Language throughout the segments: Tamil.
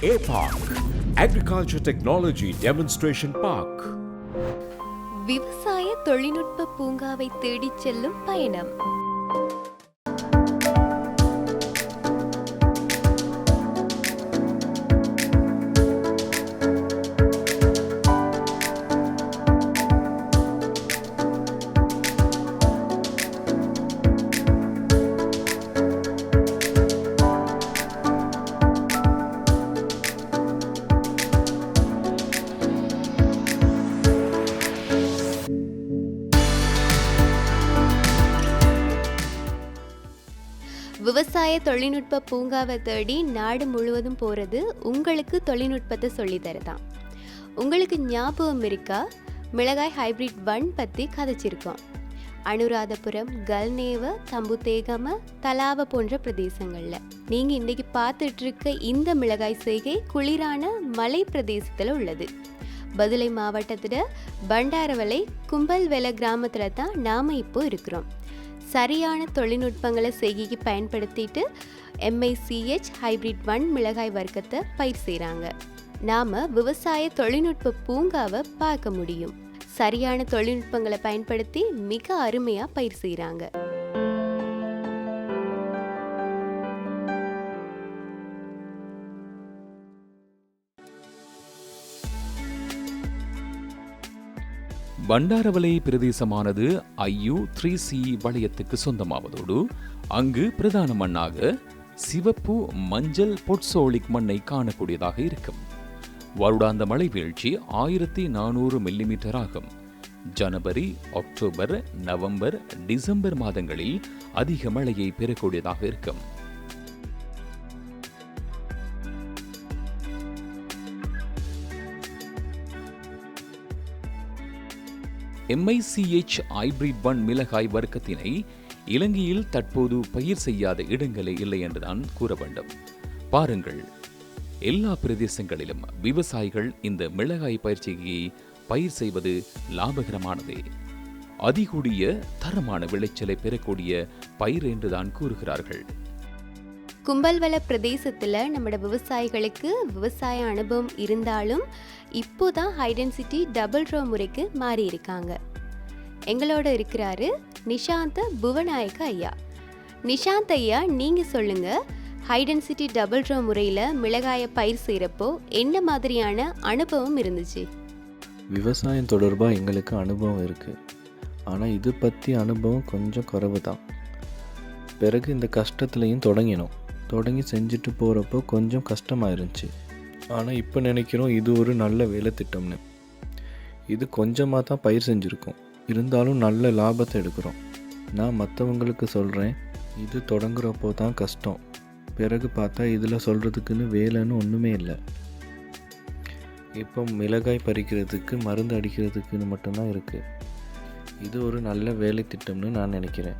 APARC, Agriculture Technology Demonstration Park. விவசாய தொழில்நுட்ப பூங்காவை தேடிச் செல்லும் பயணம் விவசாய தொழில்நுட்ப பூங்காவை தேடி நாடு முழுவதும் போகிறது உங்களுக்கு தொழில்நுட்பத்தை சொல்லித்தரதான் உங்களுக்கு ஞாபகம் இருக்கா? மிளகாய் ஹைபிரிட் ஒன் பற்றி கதைச்சிருக்கோம். அனுராதபுரம் கல்நேவ தம்புத்தேகம தலாவ போன்ற பிரதேசங்களில். நீங்கள் இன்றைக்கி பார்த்துட்டு இருக்க இந்த மிளகாய் செய்கை குளிரான மலை பிரதேசத்தில் உள்ளது. பதுளை மாவட்டத்தில் பண்டாரவலை கும்பல்வெல கிராமத்தில் தான் நாம் இப்போ இருக்கிறோம். சரியான தொழில்நுட்பங்களை செய்கைக்கு பயன்படுத்திட்டு எம்ஐசிஹெச் ஹைபிரிட் ஒன் மிளகாய் வர்க்கத்தை பயிர் செய்கிறாங்க நாம் விவசாய தொழில்நுட்ப பூங்காவை பார்க்க முடியும். சரியான தொழில்நுட்பங்களை பயன்படுத்தி மிக அருமையாக பயிர் செய்கிறாங்க பண்டாரவளை பிரதேசமானது ஐயு த்ரீ சி வளையத்துக்கு சொந்தமாவதோடு அங்கு பிரதான மண்ணாக சிவப்பு மஞ்சள் பொட்சோலிக் மண்ணை காணக்கூடியதாக இருக்கும். வருடாந்த மழை வீழ்ச்சி ஆயிரத்தி நானூறு மில்லிமீட்டர் ஆகும். ஜனவரி அக்டோபர் நவம்பர் டிசம்பர் மாதங்களில் அதிக மழையை பெறக்கூடியதாக இருக்கும். எம்ஐசிஎச் ஹைபிரிட் ஒன் மிளகாய் வர்க்கத்தினை இலங்கையில் தற்போது பயிர் செய்யாத இடங்களே இல்லை என்றுதான் கூற வேண்டும். பாருங்கள் எல்லா பிரதேசங்களிலும் விவசாயிகள் இந்த மிளகாய் பயிற்சியை பயிர் செய்வது லாபகரமானதே. அதிகூடிய தரமான விளைச்சலை பெறக்கூடிய பயிர் என்றுதான் கூறுகிறார்கள். கும்பல்வல பிரதேசத்தில் நம்மளோட விவசாயிகளுக்கு விவசாய அனுபவம் இருந்தாலும் இப்போ தான் ஹைடென்சிட்டி டபுள் ரோ முறைக்கு மாறி இருக்காங்க. எங்களோட இருக்கிறாரு நிஷாந்த புவநாயக்க ஐயா. நிஷாந்த் ஐயா நீங்கள் சொல்லுங்கள் ஹைடென்சிட்டி டபுள் ரோ முறையில் மிளகாயை பயிர் செய்கிறப்போ என்ன மாதிரியான அனுபவம் இருந்துச்சு? விவசாயம் தொடர்பாக எங்களுக்கு அனுபவம் இருக்குது ஆனால் இது பற்றி அனுபவம் கொஞ்சம் குறைவு தான் பிறகு இந்த கஷ்டத்துலையும் தொடங்கினோம். தொடங்கி செஞ்சுட்டு போகிறப்போ கொஞ்சம் கஷ்டமாக இருந்துச்சு ஆனால் இப்போ நினைக்கிறோம் இது ஒரு நல்ல வேலை திட்டம்னு. இது கொஞ்சமாக தான் பயிர் செஞ்சுருக்கோம். இருந்தாலும் நல்ல லாபத்தை எடுக்கிறோம். நான் மற்றவங்களுக்கு சொல்கிறேன் இது தொடங்குறப்போ தான் கஷ்டம். பிறகு பார்த்தா இதில் சொல்கிறதுக்குன்னு வேலைன்னு ஒன்றுமே இல்லை. இப்போ மிளகாய் பறிக்கிறதுக்கு மருந்து அடிக்கிறதுக்குன்னு மட்டும்தான் இருக்குது இது ஒரு நல்ல வேலை திட்டம்னு நான் நினைக்கிறேன்.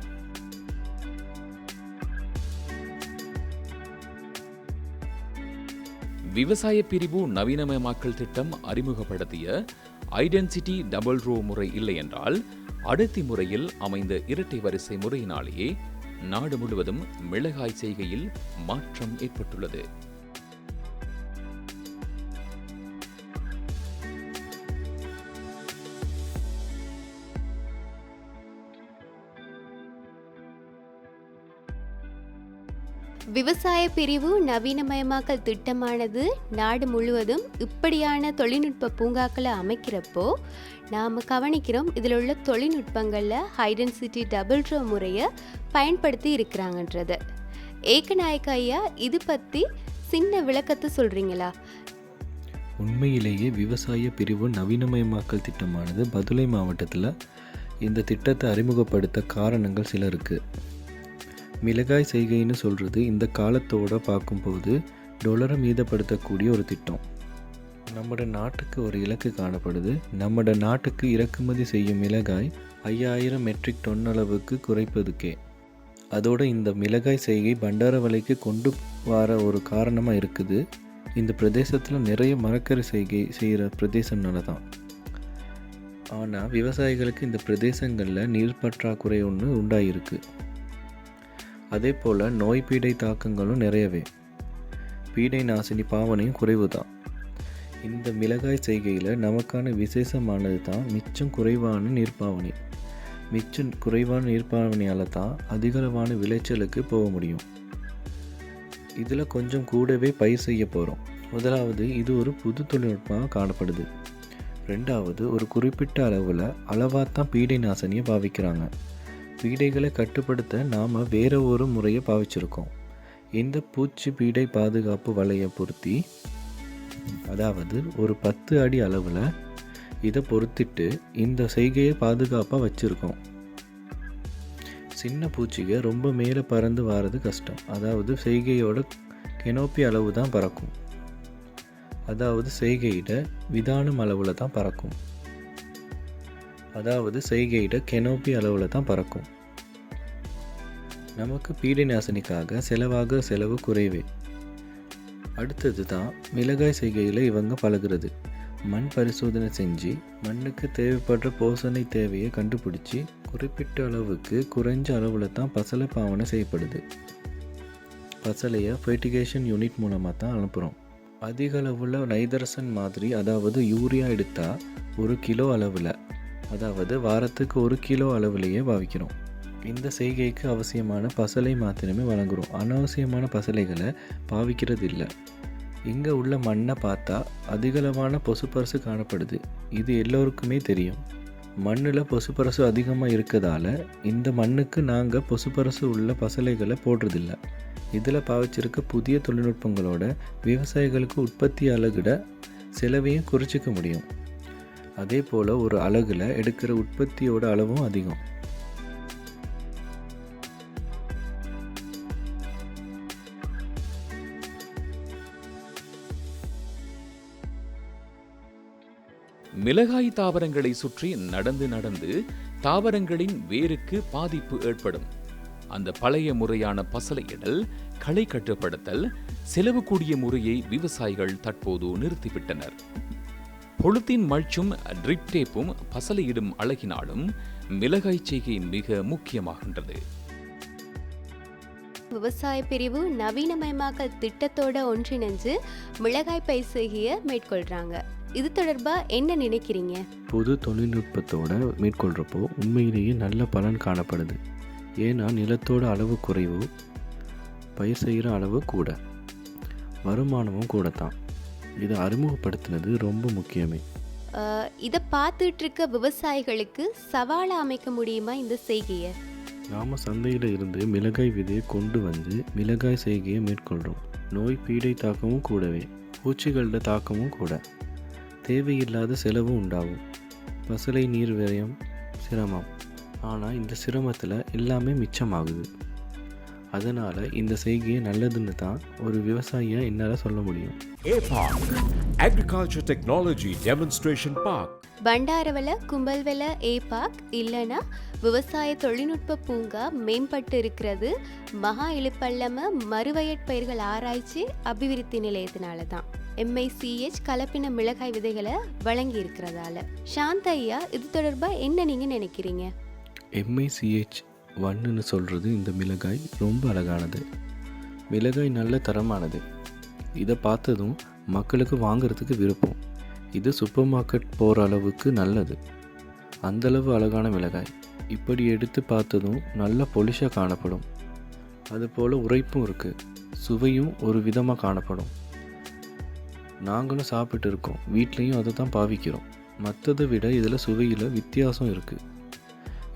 விவசாய பிரிவு நவீனமயமாக்கல் திட்டம் அறிமுகப்படுத்திய ஐடென்சிட்டி டபுள் ரோ முறை இல்லை என்றால் அடர்த்தி முறையில் அமைந்த இரட்டை வரிசை முறையினாலேயே நாடு முழுவதும் மிளகாய் செய்கையில் மாற்றம் ஏற்பட்டுள்ளது. விவசாய பிரிவு நவீனமயமாக்கல் திட்டமானது நாடு முழுவதும் இப்படியான தொழில்நுட்ப பூங்காக்களை அமைக்கிறப்போ நாம் கவனிக்கிறோம் இதில் உள்ள தொழில்நுட்பங்களில் ஹைடென்சிட்டி டபுள் ட்ரோ முறையை பயன்படுத்தி இருக்கிறாங்கன்றது. ஏகநாயக்க ஐயா இது பற்றி சின்ன விளக்கத்தை சொல்கிறீங்களா உண்மையிலேயே விவசாய பிரிவு நவீனமயமாக்கல் திட்டமானது பதுளை மாவட்டத்தில் இந்த திட்டத்தை அறிமுகப்படுத்த காரணங்கள் சில இருக்குது மிளகாய் செய்கைன்னு சொல்கிறது இந்த காலத்தோட பார்க்கும்போது டொலரை மீதப்படுத்தக்கூடிய ஒரு திட்டம். நம்மட நாட்டுக்கு ஒரு இலக்கு காணப்படுது. நம்மட நாட்டுக்கு இறக்குமதி செய்யும் மிளகாய் ஐயாயிரம் மெட்ரிக் டன் அளவுக்கு குறைப்பதுக்கே. அதோடு இந்த மிளகாய் செய்கை பண்டாரவலைக்கு கொண்டு வர ஒரு காரணமாக இருக்குது. இந்த பிரதேசத்தில் நிறைய மரக்கறி செய்கை செய்கிற பிரதேசம்னால தான் ஆனால் விவசாயிகளுக்கு இந்த பிரதேசங்களில் நீர் பற்றாக்குறை ஒன்று உண்டாயிருக்கு. அதே போல் நோய் பீடை தாக்கங்களும் நிறையவே. பீடை நாசினி பாவனையும் குறைவு தான் இந்த மிளகாய் செய்கையில் நமக்கான விசேஷமானது தான் மிச்சம் குறைவான நீர்ப்பாவனை மிச்சம் குறைவான நீர்ப்பாவனையால் தான் அதிகளவான விளைச்சலுக்கு போக முடியும். இதில் கொஞ்சம் கூடவே பயிர் செய்ய போகிறோம் முதலாவது இது ஒரு புது தொழில்நுட்பமாக காணப்படுது. ரெண்டாவது ஒரு குறிப்பிட்ட அளவில் அளவாக தான் பீடை நாசினியை பாவிக்கிறாங்க. பீடைகளை கட்டுப்படுத்த நாம் வேறு ஒரு முறையை பாவிச்சிருக்கோம். இந்த பூச்சி பீடை பாதுகாப்பு வலையை பொருத்தி அதாவது ஒரு பத்து அடி அளவில் இதை பொருத்திட்டு இந்த செய்கையை பாதுகாப்பாக வச்சுருக்கோம். சின்ன பூச்சிக ரொம்ப மேலே பறந்து வாரது கஷ்டம். அதாவது செய்கையோட கெனோப்பி அளவு தான் பறக்கும். அதாவது செய்கையிட விதானம் அளவில் தான் பறக்கும். அதாவது செய்கையிட கெனோப்பி அளவில் தான் பறக்கும். நமக்கு பீடை நாசினிக்காக செலவாக செலவு குறைவே. அடுத்தது தான் மிளகாய் செய்கையில் இவங்க பழகுறது. மண் பரிசோதனை செஞ்சு மண்ணுக்கு தேவைப்படுற போசனை தேவையை கண்டுபிடிச்சி குறிப்பிட்ட அளவுக்கு குறைஞ்ச அளவில் தான் பசலை பாவனை செய்யப்படுது. பசலையை ஃபெர்டிகேஷன் யூனிட் மூலமாக தான் அனுப்புகிறோம் அதிக அளவில் நைதரசன் மாதிரி அதாவது யூரியா எடுத்தால் ஒரு கிலோ அளவில் அதாவது வாரத்துக்கு ஒரு கிலோ அளவுலேயே பாவிக்கிறோம். இந்த செய்கைக்கு அவசியமான பசலை மாத்திரமே வழங்குகிறோம் அனாவசியமான பசலைகளை பாவிக்கிறது இல்லை இங்கே உள்ள மண்ணை பார்த்தா அதிகளவான பொசுப்பரசு காணப்படுது. இது எல்லோருக்குமே தெரியும். மண்ணில் பொசுப்பரசு அதிகமாக இருக்கதால இந்த மண்ணுக்கு நாங்கள் பொசுப்பரசு உள்ள பசலைகளை போடுறதில்ல. இதில் பாவிச்சிருக்க புதிய தொழில்நுட்பங்களோட விவசாயிகளுக்கு உற்பத்தி அளவிட செலவையும் குறைச்சிக்க முடியும். அதே போல் ஒரு அலகில் எடுக்கிற உற்பத்தியோட அளவும் அதிகம். மிளகாய் தாவரங்களை சுற்றி நடந்து நடந்து தாவரங்களின் வேருக்கு பாதிப்பு ஏற்படும். அந்த பழைய முறையான பசலையிடல் களை கட்டுப்படுத்தல் செலவு கூடிய முறையை விவசாயிகள் தற்போது நிறுத்திவிட்டனர். பொழுத்தின் மல்ச்சும் ட்ரிப் டேப்பும் பசலையிடும் அழகினாலும் மிளகாய் செய்கை மிக முக்கியமாகின்றது. விவசாய பிரிவு நவீனமயமாக்கல் திட்டத்தோட ஒன்றிணைஞ்சு மிளகாய் பயிர் செய்கையை மேற்கொள்றாங்க. இது தொடர்பா என்ன நினைக்கிறீங்க? புது தொழில்நுட்பத்தோட மேற்கொள்கிறப்போ உண்மையிலேயே நல்ல பலன் காணப்படுது. ஏன்னா நிலத்தோட அளவு குறைவு பயிர் செய்கிற அளவு கூட. வருமானமும் கூட தான் இதை அறிமுகப்படுத்தினது ரொம்ப முக்கியமே. இதை பார்த்துட்டு இருக்க விவசாயிகளுக்கு சவாலை அமைக்க முடியுமா இந்த செய்கையை? நாம் சந்தையில் இருந்து மிளகாய் விதையை கொண்டு வந்து மிளகாய் செய்கையை மேற்கொள்கிறோம் நோய் பீடை தாக்கமும் கூடவே பூச்சிகளோட தாக்கமும் கூட. தேவையில்லாத செலவும் உண்டாகும். பசலை நீர் விரயம் சிரமம். ஆனால் இந்த சிரமத்தில் எல்லாமே மிச்சமாகுது. அதனால் இந்த செய்கையை நல்லதுன்னு தான் ஒரு விவசாயியாக என்னால் சொல்ல முடியும். APARC Agriculture Technology Demonstration Park. Bandarawela கும்பல்வெல ஏபாக் இல்லனா விவசாய தொழில்நுட்ப பூங்கா மேம்பட்டு இருக்கிறது மகா இழுப்பள்ளம மறுவயற்பயிர்கள் ஆராய்ச்சி அபிவிருத்தி நிலையத்தினால தான். எம்ஐசிஹெச் கலப்பின மிளகாய் விதைகளை வழங்கி இருக்கிறதால சாந்த ஐயா இது தொடர்பா என்ன நீங்க நினைக்கிறீங்க? எம்ஐசிஹெச் வண்ணுன்னு சொல்கிறது இந்த மிளகாய் ரொம்ப அழகானது. மிளகாய் நல்ல தரமானது. இதை பார்த்ததும் மக்களுக்கு வாங்கிறதுக்கு விருப்பம். இது சூப்பர் மார்க்கெட் போகிற அளவுக்கு நல்லது. அந்தளவு அழகான மிளகாய். இப்படி எடுத்து பார்த்ததும் நல்ல பொலிஷாக காணப்படும். அதுபோல் உரைப்பும் இருக்குது சுவையும் ஒரு விதமாக காணப்படும். நாங்களும் சாப்பிட்டு இருக்கோம். வீட்லேயும் அதை தான் பாவிக்கிறோம். மற்றதை விட இதில் சுவையில் வித்தியாசம் இருக்குது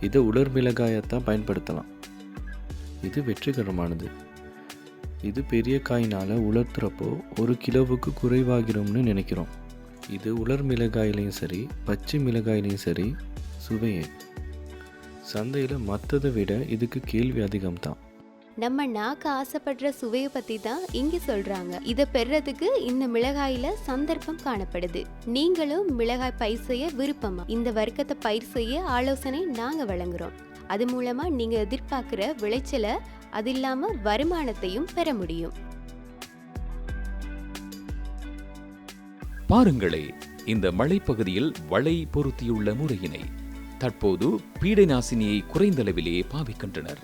இதை உலர் மிளகாயத்தான் பயன்படுத்தலாம். இது வெற்றிகரமானது. இது பெரிய காயினால் உலர்த்துறப்போ ஒரு கிலோவுக்கு குறைவாகிறோம்னு நினைக்கிறோம். இது உலர் மிளகாயிலையும் சரி பச்சை மிளகாயிலையும் சரி சுவையே. சந்தையில் மற்றதை விட இதுக்கு கேள்வி அதிகம்தான். நம்ம நாக்கு ஆசைப்படுற சுவையை பத்தி தான் இங்க சொல்றாங்க. இதை பெறதுக்கு இந்த மிளகாயில சந்தர்ப்பம் காணப்படுது. நீங்களும் மிளகாய் பயிர் செய்ய விருப்பமா? இந்த வர்க்கத்தை பயிர் செய்ய ஆலோசனை நாங்க வழங்குறோம். அது மூலமா நீங்க எதிர்பார்க்குற விளைச்சலை அது இல்லாம வருமானத்தையும் பெற முடியும். பாருங்களே இந்த மலைப்பகுதியில் வளை பொருத்தியுள்ள முறையினை தற்போது பீடை நாசினியை குறைந்தளவிலே பாவிக்கின்றனர்.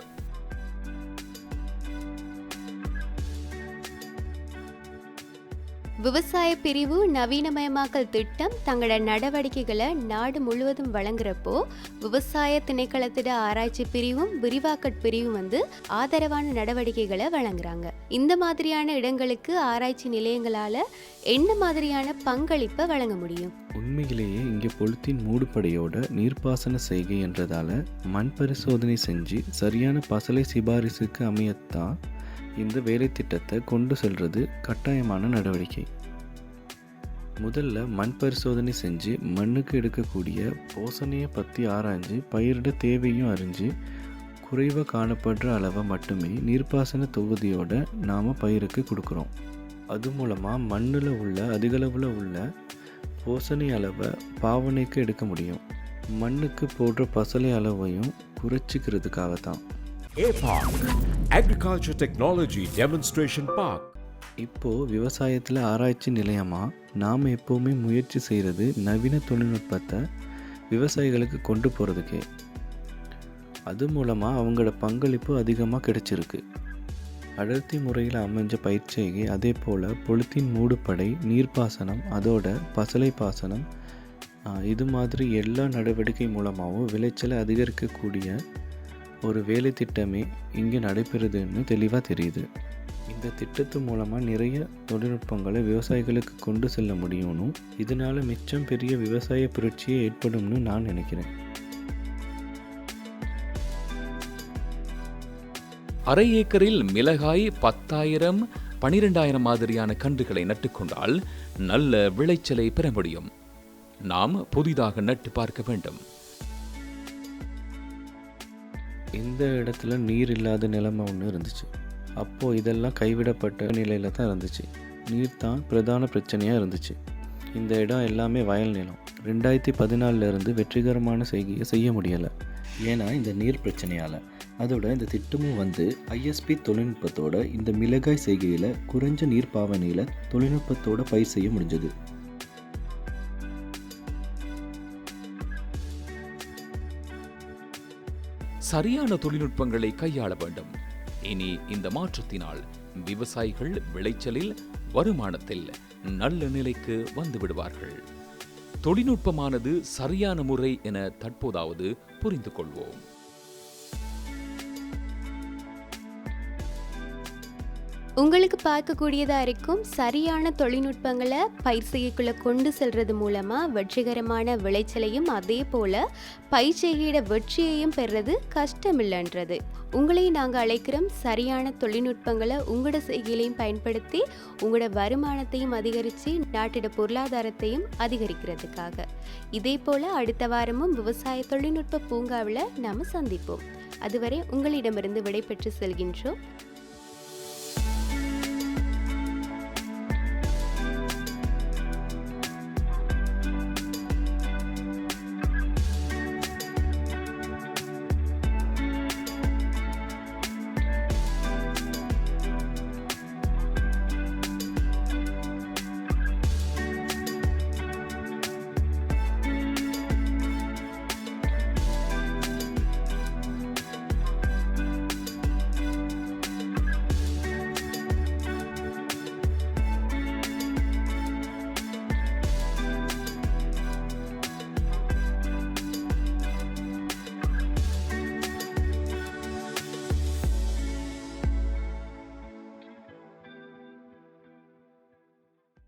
விவசாய பிரிவு நவீனமயமாக்கல் திட்டம் தங்களோட நடவடிக்கைகளை நாடு முழுவதும் வழங்குறப்போ விவசாய திணைக்களத்திட ஆராய்ச்சி பிரிவும் விரிவாக்கட் பிரிவும் வந்து ஆதரவான நடவடிக்கைகளை வழங்குறாங்க. இந்த மாதிரியான இடங்களுக்கு ஆராய்ச்சி நிலையங்களால என்ன மாதிரியான பங்களிப்பை வழங்க முடியும்? உண்மையிலேயே இங்கே பொழுத்தின் மூடுபடையோட நீர்ப்பாசன செய்கை என்றதால மண் பரிசோதனை செஞ்சு சரியான பசலை சிபாரிசுக்கு அமையத்தான் இந்த வேலை திட்டத்தை கொண்டு செல்வது கட்டாயமான நடவடிக்கை. முதல்ல மண் பரிசோதனை செஞ்சு மண்ணுக்கு எடுக்கக்கூடிய போசனையை பற்றி ஆராய்ஞ்சு பயிரிட தேவையும் அறிஞ்சு குறைவாக காணப்படுற அளவை மட்டுமே நீர்ப்பாசன தொகுதியோட நாம் பயிருக்கு கொடுக்குறோம். அது மூலமாக மண்ணில் உள்ள அதிகளவில் உள்ள போசனை அளவை பாவனைக்கு எடுக்க முடியும். மண்ணுக்கு போடுற பசலை அளவையும் குறைச்சிக்கிறதுக்காக தான் APARC, agriculture technology demonstration park இப்போது விவசாயத்தில் ஆராய்ச்சி நிலையமாக நாம் எப்போவுமே முயற்சி செய்கிறது நவீன தொழில்நுட்பத்தை விவசாயிகளுக்கு கொண்டு போகிறதுக்கே அது மூலமாக அவங்களோட பங்களிப்பு அதிகமாக கிடைச்சிருக்கு. அடர்த்தி முறையில் அமைஞ்ச பயிற்சிகை அதே போல் பொழுத்தின் மூடுபடை நீர்ப்பாசனம் அதோட பசலை பாசனம் இது மாதிரி எல்லா நடவடிக்கை மூலமாகவும் விளைச்சலை அதிகரிக்கக்கூடிய ஒரு வேலை திட்டமே இங்கே நடைபெறுதுன்னு தெளிவாக தெரியுது. இந்த திட்டத்து மூலமாக நிறைய தொழில்நுட்பங்களை விவசாயிகளுக்கு கொண்டு செல்ல முடியும்னு இதனால மிச்சம் பெரிய விவசாய புரட்சியே ஏற்படும்னு நான் நினைக்கிறேன். அரை ஏக்கரில் மிளகாய் பத்தாயிரம் பனிரெண்டாயிரம் மாதிரியான கன்றுகளை நட்டுக்கொண்டால் நல்ல விளைச்சலை பெற முடியும். நாம் புதிதாக நட்டு பார்க்க வேண்டும். இந்த இடத்துல நீர் இல்லாத நிலைமை ஒன்று இருந்துச்சு. அப்போது இதெல்லாம் கைவிடப்பட்ட நிலையில் தான் இருந்துச்சு. நீர் தான் பிரதான பிரச்சனையாக இருந்துச்சு. இந்த இடம் எல்லாமே வயல் நிலம். ரெண்டாயிரத்தி பதினாலில் இருந்து வெற்றிகரமான செய்கையை செய்ய முடியலை. ஏன்னா இந்த நீர் பிரச்சனையால். அதோட இந்த திட்டமும் வந்து ஐஎஸ்பி தொழில்நுட்பத்தோட இந்த மிளகாய் செய்கையில் குறைஞ்ச நீர் பாவனையில் தொழில்நுட்பத்தோட பயிர் செய்ய முடிஞ்சது. சரியான தொழில்நுட்பங்களை கையாள வேண்டும். இனி இந்த மாற்றத்தினால் விவசாயிகள் விளைச்சலில் வருமானத்தில் நல்ல நிலைக்கு வந்து விடுவார்கள். தொழில்நுட்பமானது சரியான முறை என தற்போதாவது புரிந்து கொள்வோம். உங்களுக்கு பார்க்கக்கூடியதாக இருக்கும் சரியான தொழில்நுட்பங்களை பயிர் செய்யக்குள்ள கொண்டு செல்றது மூலமாக வெற்றிகரமான விளைச்சலையும் அதே போல் பயிர் செய்கிற வெற்றியையும் பெறுறது கஷ்டமில்லைன்றது. உங்களையும் நாங்கள் அழைக்கிறோம். சரியான தொழில்நுட்பங்களை உங்களோட செய்கையிலையும் பயன்படுத்தி உங்களோட வருமானத்தையும் அதிகரித்து நாட்டோட பொருளாதாரத்தையும் அதிகரிக்கிறதுக்காக. இதே போல் அடுத்த வாரமும் விவசாய தொழில்நுட்ப பூங்காவில் நாம் சந்திப்போம். அதுவரை உங்களிடமிருந்து விடைபெற்று செல்கின்றோம்.